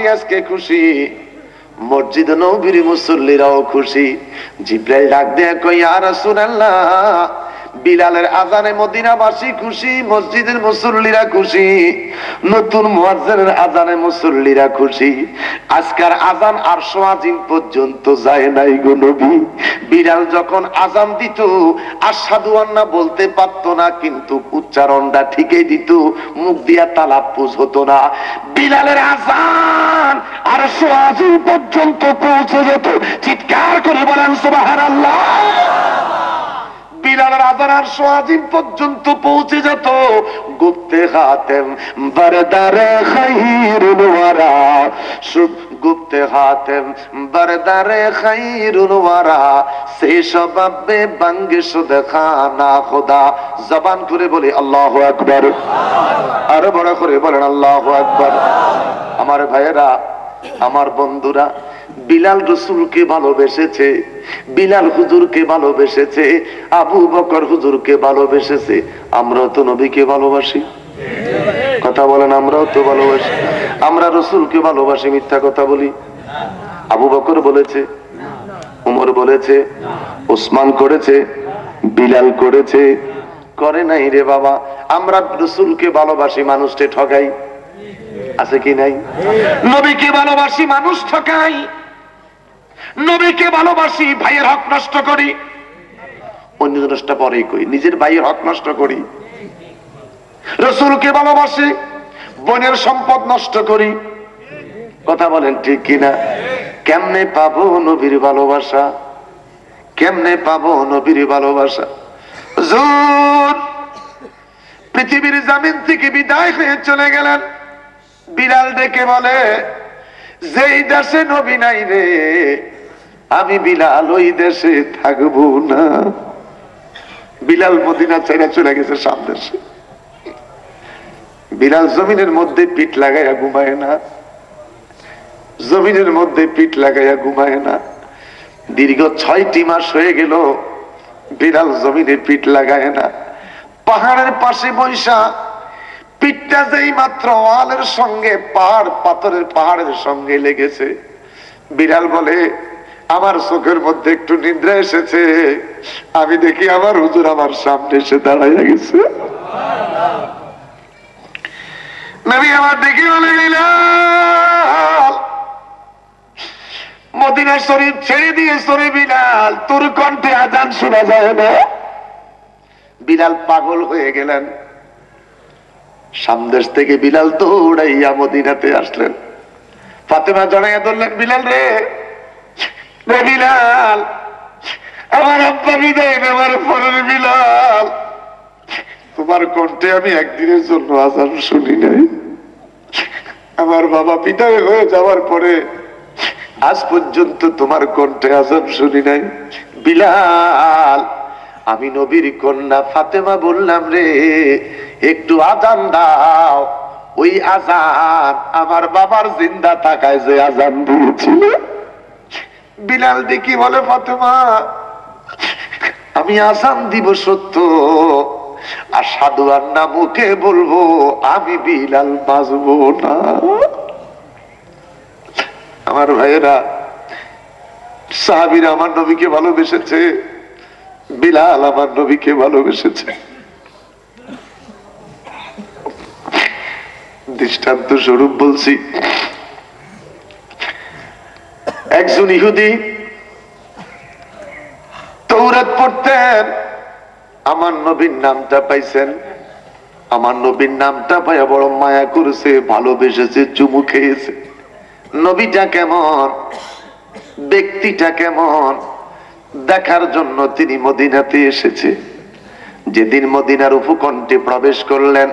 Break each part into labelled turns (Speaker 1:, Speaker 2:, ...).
Speaker 1: আজকে খুশি। মসজিদ নবীর মুসল্লিরাও খুশি। জিব্রাইল ডাক দেয়া কই আর রাসূলুল্লাহ বিলালের আজানে মদিনাবাসী খুশি, মসজিদের মুসল্লিরা খুশি, নতুন মুয়াজ্জিনের আজানে মুসল্লিরা খুশি। আজকার আজান আর সোয়াজিন পর্যন্ত যায় নাই গো নবী। বিলাল যখন আজান দিত আসাদু আন্না বলতে পারতো না, কিন্তু উচ্চারণটা ঠিকই দিত, মুখ দিয়া তালাপ্পুজ হতো না। বিলালের আজান আর সোয়াজিন পর্যন্ত পৌঁছে যেত। চিৎকার করে বলেন, সুবহানাল্লাহ। পর্যন্ত পৌঁছে যেত। গুপ্তে গুপ্তে বাঙ্গে খোদা। জবান করে বলে, আল্লাহু আকবার। আরও বড় করে বলেন, আল্লাহু আকবার। আমার ভাইয়েরা, আমার বন্ধুরা বিলাল রসুলকে ভালোবেসেছে, বিলাল হুজুরকে ভালোবেসেছে, আবু বকর হুজুরকে ভালোবেসেছে, আমরাও তো নবীকে ভালোবাসি। কথা বলেন, আমরাও তো ভালোবাসি। আমরা রসুলকে ভালোবাসি, মিথ্যা কথা বলি। আবু বকর বলেছে, উমর বলেছে, ওসমান করেছে, বিলাল করেছে, করে নাই রে বাবা। আমরা রসুলকে ভালোবাসি, মানুষকে ঠগাই। আছে কি নাই? নবীকে ভালোবাসি, মানুষ ঠকাই। নবীকে ভালোবাসি, ভাইয়ের হক নষ্ট করি। অন্য জিনিসটা পরে কই নিজের ভাইয়ের হক নষ্ট করি। রসুলকে ভালোবাসি, বোনের সম্পদ নষ্ট করি। কথা বলেন ঠিক কিনা কেমনে পাবো নবীর ভালোবাসা? কেমনে পাবো নবীর ভালোবাসা? হুজুর, পৃথিবীর জামিন থেকে বিদায় হয়ে চলে গেলেন। বিড়াল ডেকে বলে, যেই দেশে নবী নাই রে, আমি বিলাল, ওই দেশে থাকব না। বিলাল মদিনা চাইনা চলে গেছে সাম দেশে। বিলাল জমিনের মধ্যে পিঠ লাগাইয়া ঘুমায় না। জমিনের মধ্যে পিঠ লাগাইয়া ঘুমায় না। দীর্ঘ ছয়টি মাস হয়ে গেল বিড়াল জমিনে পিঠ লাগায় না। পাহাড়ের পাশে বৈশা পিঠটা যেই মাত্র ওয়ালের সঙ্গে, পাহাড়, পাথরের পাহাড়ের সঙ্গে লেগেছে। বিড়াল বলে, আমার চোখের মধ্যে একটু নিদ্রা এসেছে। আমি দেখি আমার হুজুর আমার সামনে এসে দাঁড়াইয়া গেছে। নবী আমার দেখি বলে মদিনা শরীফ ছেড়ে দিয়ে সরে বিলাল তোর কণ্ঠে আজান শোনা যায় না? বিলাল পাগল হয়ে গেলেন। সামদেশ থেকে বিলাল দৌড়াইয়া মদিনাতে আসলেন। ফাতেমা জড়াইয়া ধরলেন, বিলাল রে বিলাল, আমার আব্বা বিদায় তোমার আমি একদিনের জন্য শুনি নাই। আমার বাবা হয়ে যাওয়ার পরে আজ পর্যন্ত তোমার শুনি নাই। বিলাল আমি নবীর কন্যা ফাতেমা বললাম রে, একটু আজান দাও। ওই আজান আমার বাবার জিন্দা থাকায় যে আজান দিয়েছিল। বিলাল দেখি বলে, ফাতেমা, আমি আজান দিব সত্য। আর সাধু আন্না মুখে বলব, আমি বিলাল বাঁচবো না। আমার ভাইয়েরা, সাহাবিরা আমার নবীকে ভালোবেসেছে। বিলাল আমার নবীকে ভালোবেসেছে। দৃষ্টান্ত স্বরূপ বলছি, একজন ইহুদি তৌরাত পড়তেন, আমার নবীর নামটা পাইছেন, আমার নবীর নামটা পাইয়া বড় মায়া করেছে, ভালোবেসেছে, চুমু খেয়েছে। নবীটা কেমন? ব্যক্তিটা কেমন? দেখার জন্য তিনি মদিনাতে এসেছে। যেদিন মদিনার উপকণ্ঠে প্রবেশ করলেন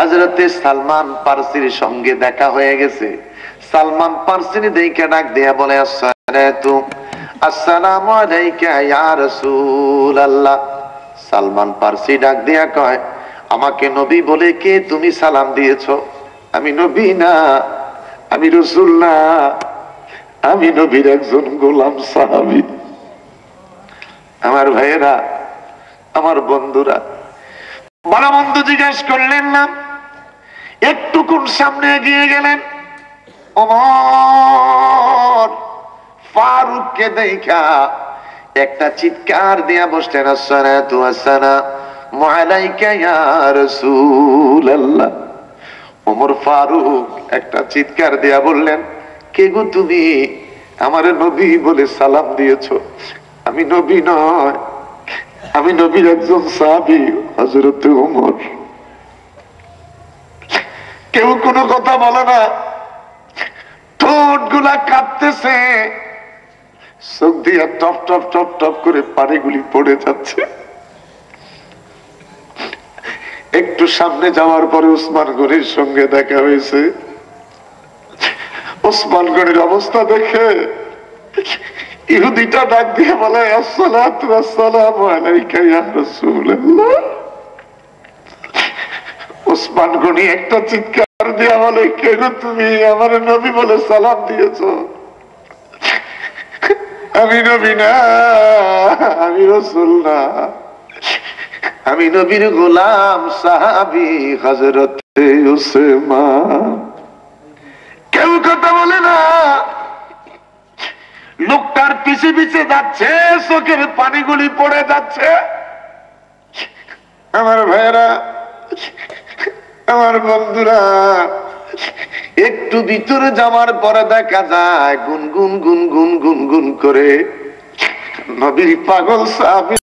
Speaker 1: হাজরতে সালমান পার্সির সঙ্গে দেখা হয়ে গেছে। সালমান পার্সিনি দেখে ডাক দিয়া বলে, আসসালাম আল্লাহ সালমান পার্সি ডাক দিয়া কয়, আমাকে নবী বলে কে তুমি সালাম দিয়েছ? আমি নবী না, আমি রসুল না আমি নবীর একজন গোলাম সাহাবি। আমার ভাইয়েরা, আমার বন্ধুরা বড় বন্ধু জিজ্ঞেস করলেন না? একটুকুন সামনে এগিয়ে গেলেন। ওমর ফারুককে দেখা একটা চিৎকার দিয়া বসলেন আলাইকা ইয়া রাসূলুল্লাহ। ওমর ফারুক একটা চিৎকার দিয়া বললেন, কে গো তুমি? আমার নবী বলে সালাম দিয়েছ। আমি নবী নয়। আমি নবীর একজন সাহাবি হজরত ওমর কেউ কোনো কথা বলে না। ঠোঁটগুলা কাঁপতেছে। চোখ দিয়ে টপ টপ টপ টপ করে পানিগুলি পড়ে যাচ্ছে। একটু সামনে যাওয়ার পরে ওসমান গনির সঙ্গে দেখা হয়েছে। ওসমান গনির অবস্থা দেখে ইহুদিটা ডাক দিয়ে বলে ওসমান গনি একটা চিৎকার দিয়ে বলে, কেন তুমি আমার নবী বলে সালাম দিয়েছ? আমি নবী না, আমি রসুল না। আমি নবীর গোলাম সাহাবি হজরত কেউ কথা বলে না লোকটার পিছে পিছে যাচ্ছে, চোখের পানিগুলি পড়ে যাচ্ছে। আমার ভাইয়েরা, আমার বন্ধুরা, একটু ভিতরে যাওয়ার পরে দেখা যায় গুন গুন গুন করে নবীর পাগল সাহাবি